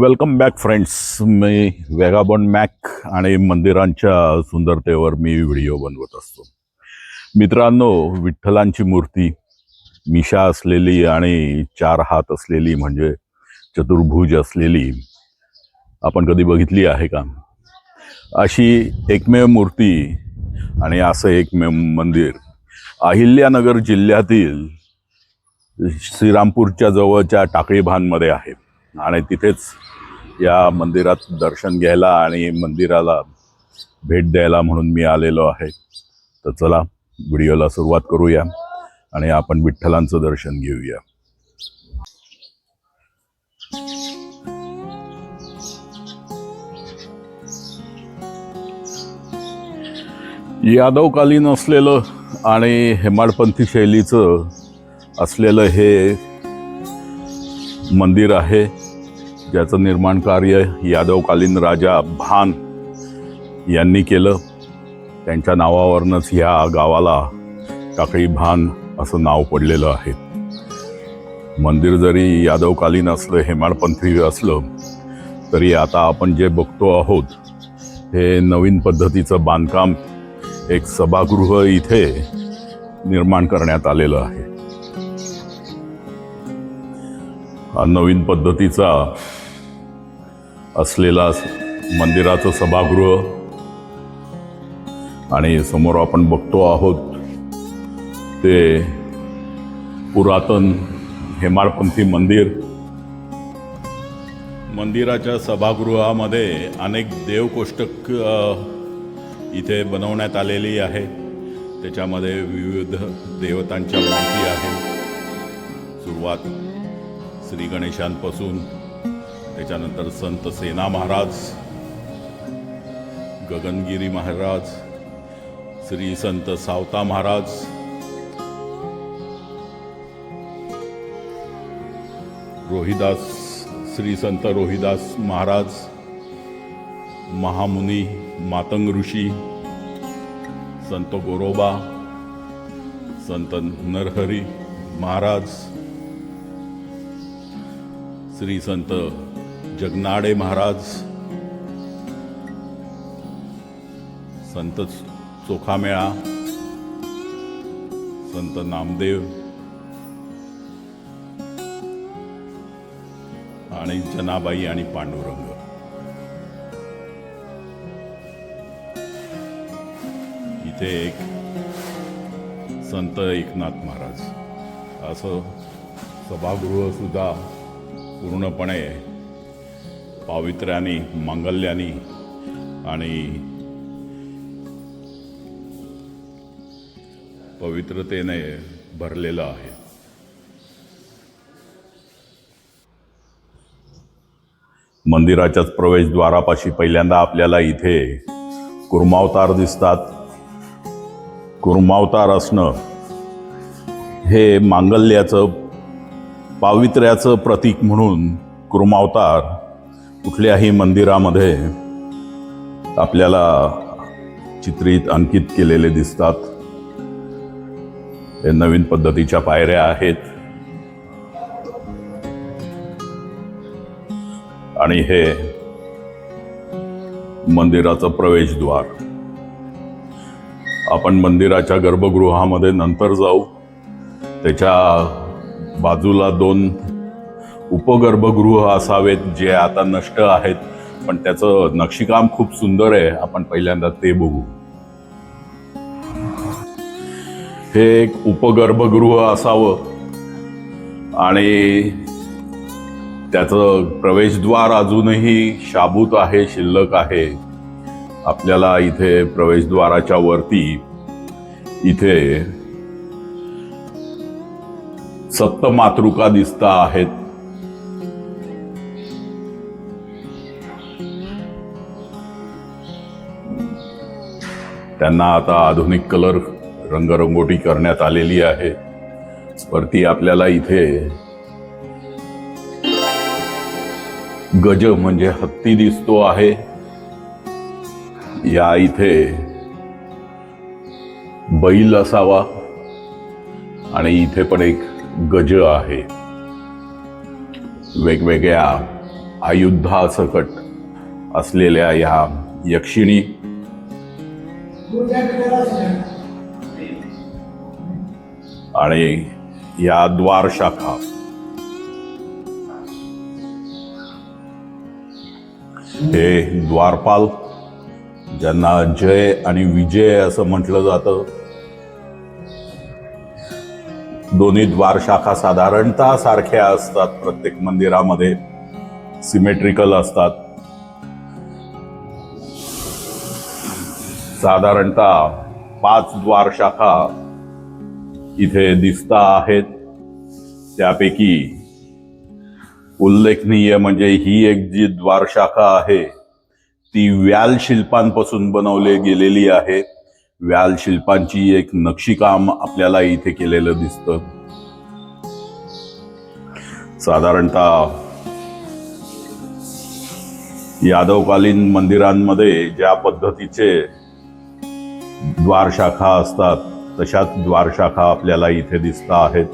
Welcome back friends मी vagabond Mac आणि मंदिरांच्या सुंदरतेवर मी व्हिडिओ बनवत असतो. मित्रांनो विठ्ठलांची मूर्ती मिशा असलेली आणि चार हात असलेली म्हणजे चतुर्भुज असलेली आपण कधी बघितली आहे का? अशी एकमेव मूर्ती आणि असं एकमेव मंदिर अहिल्यानगर जिल्ह्यातील श्रीरामपूरच्या जवळच्या टाकळीभानमध्ये आहे. आणि तिथेच या मंदिरात दर्शन घ्यायला आणि मंदिराला भेट द्यायला म्हणून मी आलेलो आहे. तर चला व्हिडिओला सुरुवात करूया आणि आपण विठ्ठलांचं दर्शन घेऊया. यादवकालीन असलेलं आणि हेमाडपंथी शैलीचं असलेलं हे मंदिर आहे. ज्याचं निर्माण कार्य यादवकालीन राजा भान यांनी केलं. त्यांच्या नावावरनंच ह्या गावाला टाकळी भान असं नाव पडलेलं आहे. मंदिर जरी यादवकालीन असलं हेमाडपंथी असलं तरी आता आपण जे बघतो आहोत हे नवीन पद्धतीचं बांधकाम एक सभागृह इथे निर्माण करण्यात आलेलं आहे. हा नवीन पद्धतीचा असलेला मंदिराचं सभागृह. आणि समोर आपण बघतो आहोत ते पुरातन हेमाडपंथी मंदिर. मंदिराच्या सभागृहामध्ये अनेक देवकोष्टक इथे बनवण्यात आलेली आहे. त्याच्यामध्ये विविध देवतांच्या मूर्ती आहेत. सुरुवात श्री गणेशांपासून त्याच्यानंतर संत सेना महाराज गगनगिरी महाराज श्री संत सावता महाराज रोहिदास श्री संत रोहिदास महाराज महामुनी मातंग ऋषी संत गोरोबा संत नरहरी महाराज श्री संत जगनाडे महाराज संत चोखामेळा संत नामदेव आणि जनाबाई आणि पांडुरंग. इथे एक संत एकनाथ महाराज. असं सभागृह सुद्धा पूर्णपणे पावित्र्याने मांगल्याने आणि पवित्रतेने भरलेलं आहे. मंदिराच्याच प्रवेशद्वारापाशी पहिल्यांदा आपल्याला इथे कुर्मावतार दिसतात. कुर्मावतार असणं हे मांगल्याचं पावित्र्याचं प्रतीक म्हणून कुर्मावतार कुठल्याही मंदिरामध्ये आपल्याला चित्रित अंकित केलेले दिसतात. हे नवीन पद्धतीच्या पायऱ्या आहेत. आणि हे मंदिराचं प्रवेशद्वार. आपण मंदिराच्या गर्भगृहामध्ये नंतर जाऊ. त्याच्या बाजूला दोन उपगर्भगृह असावेत जे आता नष्ट आहेत. पण त्याचं नक्षीकाम खूप सुंदर आहे. आपण पहिल्यांदा ते बघू. हे एक उपगर्भगृह असावं. आणि त्याचं प्रवेशद्वार अजूनही शाबूत आहे शिल्लक आहे. आपल्याला इथे प्रवेशद्वाराच्या वरती इथे सप्तमातृका दिसता आहेत. त्यांना आता आधुनिक कलर रंगरंगोटी करण्यात आलेली आहे. वरती आपल्याला इथे गज म्हणजे हत्ती दिसतो आहे. या इथे बैल असावा आणि इथे पण एक गज आहे. वेगवेगळ्या आयुद्धासकट असलेल्या या यक्षिणी आणि या द्वार शाखा. हे द्वारपाल ज्यांना जय आणि विजय असं म्हटलं जातं दोन्ही द्वार शाखा साधारणतः सारख्या असतात प्रत्येक मंदिरामध्ये सिमेट्रिकल असतात. साधारणतः पाच द्वार शाखा इथे दिसता आहेत. त्यापैकी उल्लेखनीय म्हणजे ही एक जी द्वार शाखा आहे ती व्याल शिल्पांपासून बनवली गेलेली आहे. व्याल शिल्पांची एक नक्षीकाम आपल्याला इथे केलेलं दिसतं. साधारणतः यादवकालीन मंदिरांमध्ये ज्या पद्धतीचे द्वारशाखा असतात तशाच द्वारशाखा आपल्याला इथे दिसता आहेत.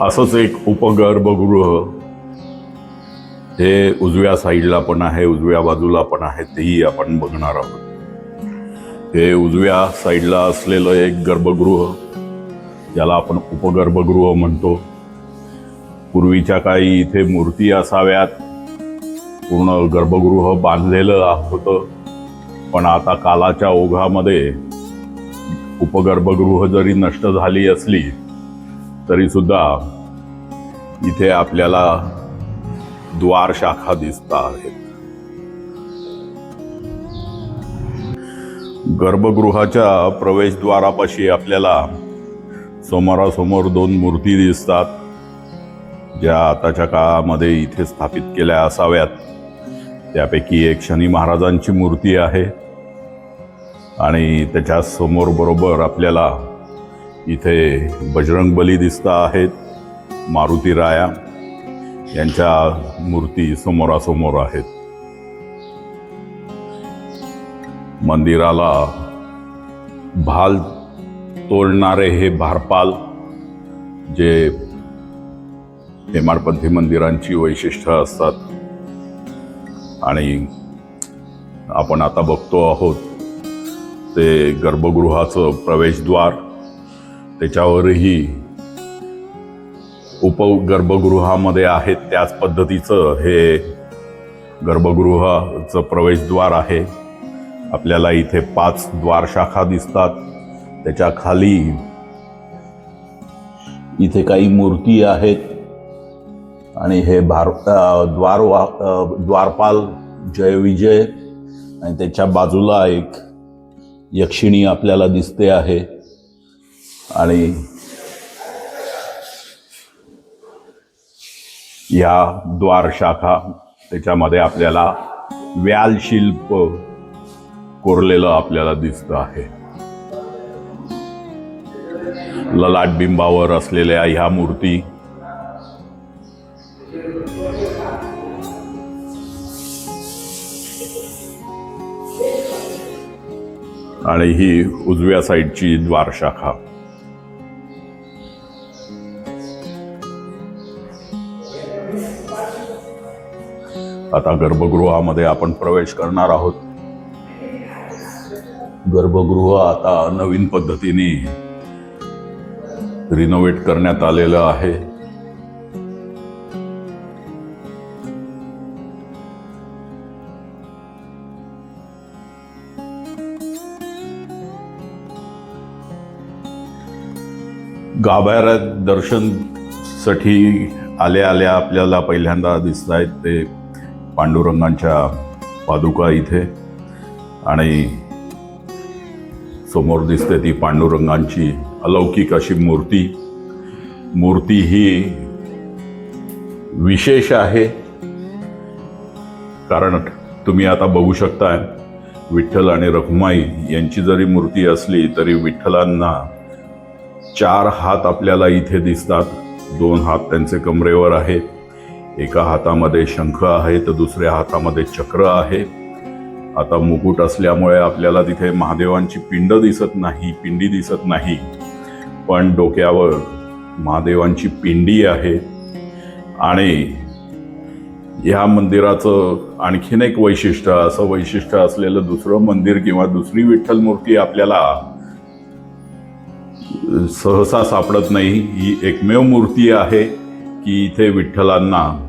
असंच एक उपगर्भगृह हे उजव्या साईडला पण आहे उजव्या बाजूला पण आहे तेही आपण बघणार आहोत. हे उजव्या साईडला असलेलं एक गर्भगृह. ज्याला आपण उपगर्भगृह म्हणतो. पूर्वीच्या काळी इथे मूर्ती असाव्यात. पूर्ण गर्भगृह बांधलेलं होतं. पण आता कालाच्या ओघामध्ये उपगर्भगृह जरी नष्ट झाली असली तरी सुद्धा इथे आपल्याला द्वार शाखा दिसता आहेत. गर्भगृहाच्या प्रवेशद्वारापाशी आपल्याला समोरासमोर दोन मूर्ती दिसतात ज्या आताच्या काळामध्ये इथे स्थापित केल्या असाव्यात. त्यापैकी एक शनी महाराजांची मूर्ती आहे आणि त्याच्यासमोर बरोबर आपल्याला इथे बजरंगबली दिसता आहेत मारुती राया यांच्या मूर्ती समोरासमोर आहेत. मंदिराला भाल तोडणारे हे भारपाल जे हेमाडपंथी मंदिरांची वैशिष्ट्य असतात. आणि आपण आता बघतो आहोत ते गर्भगृहाचं प्रवेशद्वार त्याच्यावरही उपगर्भगृहामध्ये आहेत त्याच पद्धतीचं हे गर्भगृहाचं प्रवेशद्वार आहे. आपल्याला इथे पाच द्वारशाखा दिसतात. त्याच्याखाली इथे काही मूर्ती आहेत. आणि हे भार द्वार वा- अ, द्वारपाल जय विजय आणि त्याच्या बाजूला एक यक्षिणी आपल्याला दिसते आहे. आणि या द्वार शाखा त्याच्यामध्ये आपल्याला व्याल शिल्प कोरलेलं आपल्याला दिसतं आहे. ललाट बिंबावर असलेल्या ह्या मूर्ती. आणि ही उजव्या साईडची द्वारशाखा. आता गर्भगृहामध्ये आपण प्रवेश करणार आहोत. गर्भगृह आता नवीन पद्धतीने रिनोव्हेट करण्यात आलेलं आहे. गाभाऱ्यात दर्शनसाठी आल्या आल्या आपल्याला पहिल्यांदा दिसत आहेत ते पांडुरंगांच्या पादुका इथे. आणि समोर दिसते ती पांडुरंगांची अलौकिक अशी मूर्ती. मूर्ती ही विशेष आहे. कारण तुम्ही आता बघू शकताय विठ्ठल आणि रखुमाई यांची जरी मूर्ती असली तरी विठ्ठलांना चार हात आपल्याला इथे दिसतात. दोन हात त्यांचे कमरेवर आहेत. एका हातामध्ये शंख आहे तर दुसऱ्या हातामध्ये चक्र आहे. आता मुकुट असल्यामुळे आपल्याला तिथे महादेवांची पिंड दिसत नाही पिंडी दिसत नाही. पण डोक्यावर महादेवांची पिंडी आहे. आणि ह्या मंदिराचं आणखीन एक वैशिष्ट्य असं वैशिष्ट्य असलेलं दुसरं मंदिर किंवा दुसरी विठ्ठल मूर्ती आपल्याला सहसा सापडत नाही. ही एकमेव मूर्ती आहे की इथे विठ्ठलांना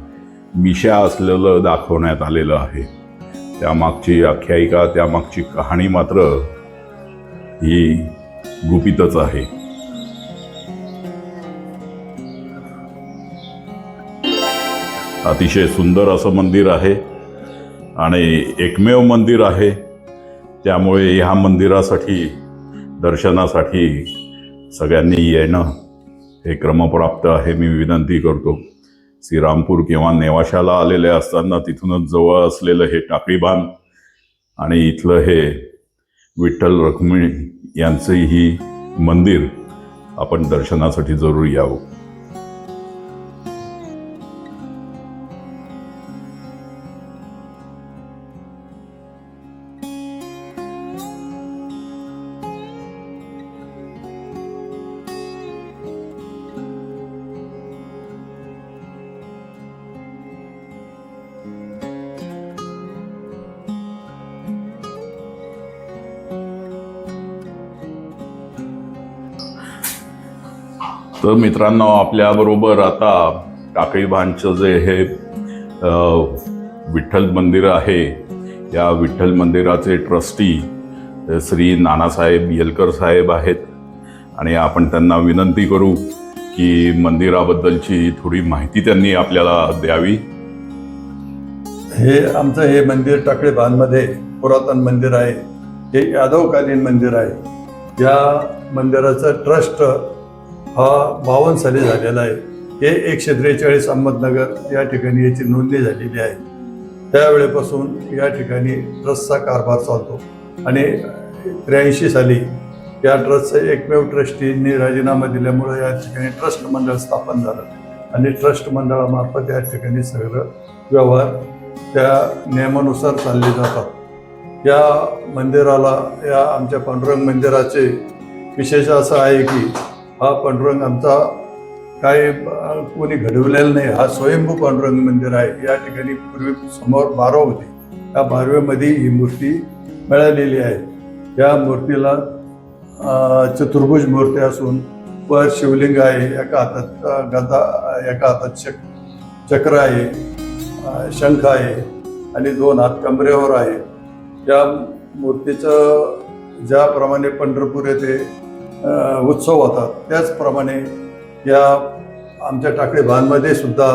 मिशा असलेलं दाखवण्यात आलेलं आहे. त्यामागची आख्यायिका त्यामागची कहाणी मात्र ही गुपितच आहे. अतिशय सुंदर असं मंदिर आहे आणि एकमेव मंदिर आहे. त्यामुळे ह्या मंदिरासाठी दर्शनासाठी सगळ्यांनी येणं हे क्रमप्राप्त आहे. मी विनंती करतो श्रीरामपूर किंवा नेवाशाला आलेले असताना तिथूनच जवळ असलेलं हे टाकळीबांध आणि इथलं हे विठ्ठल रखुमाई यांचंही मंदिर आपण दर्शनासाठी जरूर यावं. तर मित्रांनो आपल्याबरोबर आता काकळीबांचं जे हे विठ्ठल मंदिर आहे. या विठ्ठल मंदिराचे ट्रस्टी श्री नानासाहेब येलकर साहेब आहेत. आणि आपण त्यांना विनंती करू की मंदिराबद्दलची थोडी माहिती त्यांनी आपल्याला द्यावी. हे आमचं हे मंदिर टाकळे बांधमध्ये पुरातन मंदिर आहे. हे यादवकालीन मंदिर आहे. या मंदिराचं ट्रस्ट हा बावन्न साली झालेला आहे. हे एकशे त्रेचाळीस अहमदनगर या ठिकाणी याची नोंदणी झालेली आहे. त्यावेळेपासून या ठिकाणी ट्रस्टचा कारभार चालतो. आणि त्र्याऐंशी साली या ट्रस्टचे एकमेव ट्रस्टींनी राजीनामा दिल्यामुळे या ठिकाणी ट्रस्ट मंडळ स्थापन झालं. आणि ट्रस्ट मंडळामार्फत या ठिकाणी सगळं व्यवहार त्या नियमानुसार चालले जातात. या मंदिराला या आमच्या पांडुरंग मंदिराचे विशेष असं आहे की हा पांडुरंग आमचा काही कोणी घडवलेला नाही. हा स्वयंभू पांडुरंग मंदिर आहे. या ठिकाणी पूर्वी समोर बारव होती. त्या बारवेमध्ये ही मूर्ती मिळालेली आहे. या मूर्तीला चतुर्भुज मूर्ती असून वर शिवलिंग आहे. एका हातात गदा एका हातात चक चक्र आहे शंख आहे आणि दोन हात कमरेवर आहे. या मूर्तीचं ज्याप्रमाणे पंढरपूर येथे उत्सव होतात त्याचप्रमाणे या आमच्या टाकळी भानमध्ये सुद्धा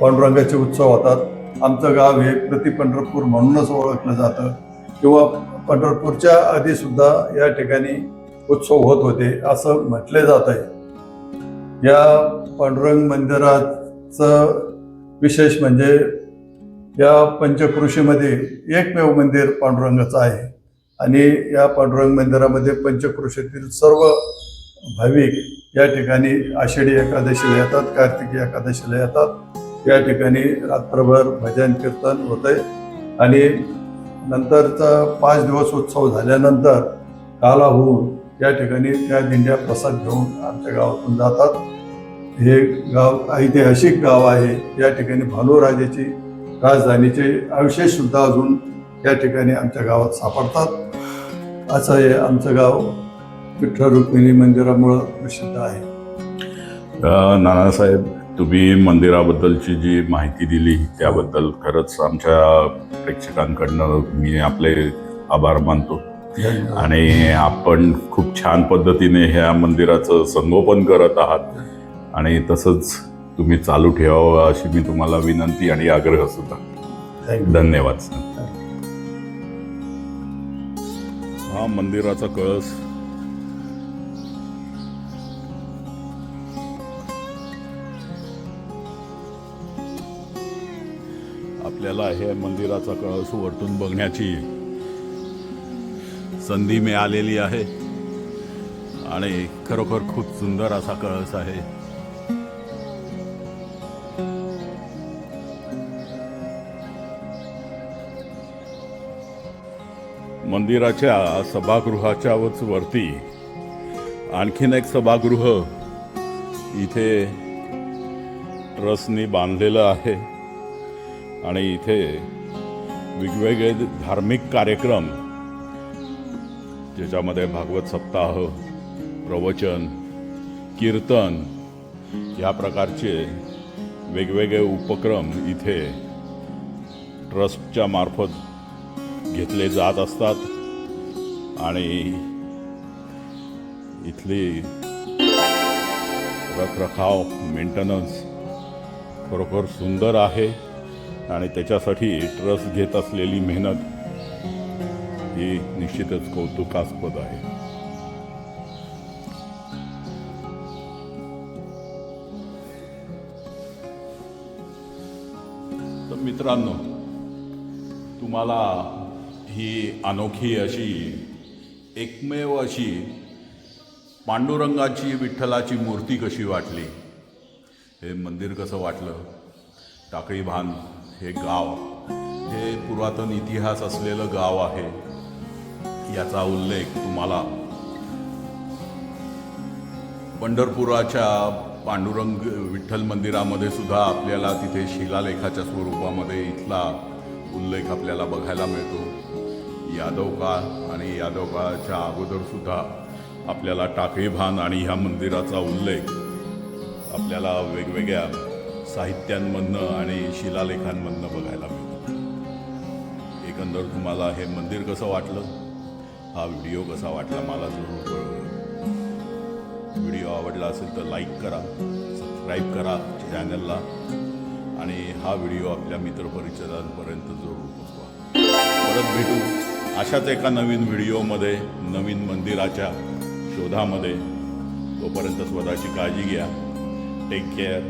पांडुरंगाचे उत्सव होतात. आमचं गाव हे प्रति पंढरपूर म्हणूनच ओळखलं जातं. किंवा पंढरपूरच्या आधीसुद्धा या ठिकाणी उत्सव होत होते असं म्हटले जात आहे. या पांडुरंग मंदिराचं विशेष म्हणजे या पंचकृषीमध्ये एकमेव मंदिर पांडुरंगाचं आहे. आणि या पांडुरंग मंदिरामध्ये पंचकृषीतील सर्व भाविक या ठिकाणी आषाढी एकादशीला येतात कार्तिकी एकादशीला येतात. या ठिकाणी रात्रभर भजन कीर्तन होते आणि नंतरचा पाच दिवस उत्सव झाल्यानंतर काला होऊन या ठिकाणी त्या दिंड्या प्रसाद घेऊन आमच्या गावातून जातात. हे गाव ऐतिहासिक गाव आहे. या ठिकाणी भानुराजाची राजधानीचे अवशेष सुद्धा अजून या ठिकाणी आमच्या गावात सापडतात. असं हे आमचं गाव विठ्ठल रुक्मिणी मंदिरामुळं प्रसिद्ध आहे. नानासाहेब तुम्ही मंदिराबद्दलची जी माहिती दिली त्याबद्दल खरंच आमच्या प्रेक्षकांकडनं मी आपले आभार मानतो. आणि आपण खूप छान पद्धतीने ह्या मंदिराचं संगोपन करत आहात. आणि तसंच तुम्ही चालू ठेवावं अशी मी तुम्हाला विनंती आणि आग्रह सुद्धा. धन्यवाद हा मंदिराचा कळस. आपल्याला हे मंदिराचा कळस वरतून बघण्याची संधी मिळालेली आहे. आणि खरोखर खूप सुंदर असा कळस आहे. मंदिराच्या सभागृहाच्याच वरती. आणखीन एक सभागृह इथे ट्रस्टनी बांधलेलं आहे. आणि इथे वेगवेगळे धार्मिक कार्यक्रम ज्याच्यामध्ये भागवत सप्ताह प्रवचन कीर्तन ह्या प्रकारचे वेगवेगळे उपक्रम इथे ट्रस्टच्या मार्फत घेतले जात असतात. आणि इथली रखरखाव मेंटेनन्स खरोखर सुंदर आहे आणि त्याच्यासाठी ट्रस्ट घेत असलेली मेहनत ही निश्चितच कौतुकास्पद आहे. तर मित्रांनो तुम्हाला ही अनोखी अशी एकमेव अशी पांडुरंगाची विठ्ठलाची मूर्ती कशी वाटली? हे मंदिर कसं वाटलं? टाकळी भान हे गाव हे पुरातन इतिहास असलेलं गाव आहे याचा उल्लेख तुम्हाला. पंढरपुराच्या पांडुरंग विठ्ठल मंदिरामध्ये सुद्धा आपल्याला तिथे शिलालेखाच्या स्वरूपामध्ये इथला उल्लेख आपल्याला बघायला मिळतो. यादव काळ आणि यादव काळाच्या अगोदर सुद्धा आपल्याला टाकळी भान आणि ह्या मंदिराचा उल्लेख आपल्याला वेगवेगळ्या साहित्यांमधनं आणि शिलालेखांमधनं बघायला मिळतो. एकंदर तुम्हाला हे मंदिर कसं वाटलं? हा व्हिडिओ कसा वाटला? मला जरूर कळवा. व्हिडिओ आवडला असेल तर लाईक करा सबस्क्राईब करा चॅनलला आणि हा व्हिडिओ आपल्या मित्रपरिचयापर्यंत जरूर पोचवा. परत भेटू. अशाच एका नवीन व्हिडिओमध्ये नवीन मंदिराच्या शोधामध्ये तोपर्यंत स्वतःची काळजी घ्या. Take care